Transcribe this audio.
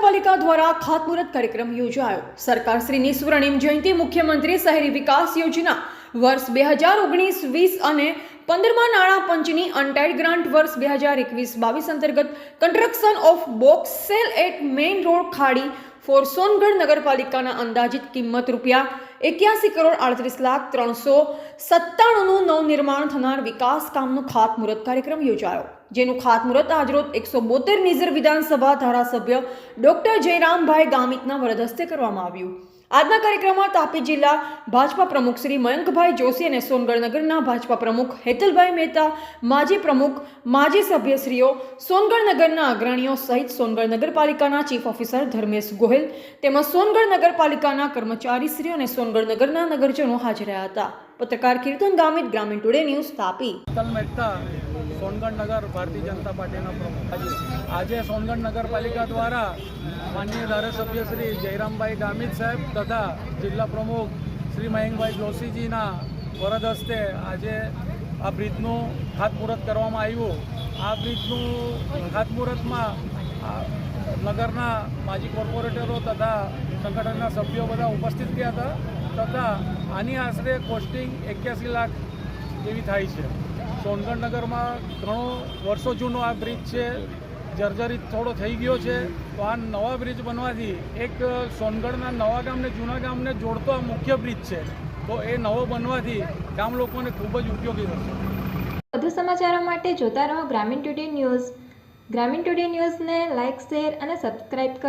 દ્વારા ખાતમુહૂર્ત કાર્યક્રમ યોજાયો. સરકારશ્રીની સ્વર્ણિમ જયંતિ મુખ્યમંત્રી શહેરી વિકાસ યોજના વર્ષ બે હજાર ઓગણીસ વીસ અને પંદરમાં નાણાં પંચની અનટાઈડ ગ્રાન્ટ વર્ષ બે હજાર એકવીસ બાવીસ અંતર્ગત construction of box cell at main road ખાડી ફોર સોનગઢ નગરપાલિકાના અંદાજિત કિંમત રૂપિયા એક્યાસી કરોડ આડત્રીસ લાખ ત્રણસો સત્તાણુંનું નવનિર્માણ થનાર વિકાસ કામનો ખાતમુહૂર્ત કાર્યક્રમ યોજાયો, જેનું ખાતમુહૂર્ત આજરોજ એકસો બોતેર નિઝર વિધાનસભા ધારાસભ્ય ડોક્ટર જયરામભાઈ ગામિતના વરદહસ્તે કરવામાં આવ્યું. આજના કાર્યક્રમમાં તાપી જિલ્લા ભાજપા પ્રમુખ શ્રી મયંકભાઈ જોશી અને સોનગઢ નગરના ભાજપા પ્રમુખ હેતલભાઈ મહેતા, માજી પ્રમુખ, માજી સભ્યશ્રીઓ સોનગઢ નગરના અગ્રણીઓ સહિત સોનગઢ નગરપાલિકાના ચીફ ઓફિસર ધર્મેશ ગોહિલ તેમજ સોનગઢ નગરપાલિકાના કર્મચારીશ્રીઓ અને સોનગઢ નગરના નગરજનો હાજર રહ્યા હતા. પત્રકાર કીર્તન ગામિત, ગ્રામીણ ટુડે ન્યૂઝ તાપી. સોનગઢ નગર, ભારતીય જનતા પાર્ટીના પ્રમુખ. આજે આજે સોનગઢ નગરપાલિકા દ્વારા માનનીય ધારાસભ્ય શ્રી જયરામભાઈ ગામિત સાહેબ તથા જિલ્લા પ્રમુખ શ્રી મયંકભાઈ જોશીજીના વરદ હસ્તે આજે આ બ્રિજનું ખાતમુહૂર્ત કરવામાં આવ્યું. આ બ્રિજનું ખાતમુહૂર્તમાં નગરના માજી કોર્પોરેટરો તથા સંગઠનના સભ્યો બધા ઉપસ્થિત રહ્યા હતા. તથા આની આશરે કોસ્ટિંગ એક્યાસી લાખ જેવી થાય છે. સોનગઢ નગરમાં ઘણો વર્ષો જૂનો આ બ્રિજ છે. જર્જરિત થોડો થઈ ગયો છે. તો આ નવા બ્રિજ બનવાથી એક સોનગઢના નવા ગામને, જૂના ગામને જોડતો આ મુખ્ય બ્રિજ છે. તો એ નવો બનવાથી ગામ લોકોને ખૂબ જ ઉપયોગી થશે. વધુ સમાચારો માટે જોતા રહો Gramin today news. Gramin today ન્યૂઝને લાઇક શેર અને સબસ્ક્રાઇબ કરો.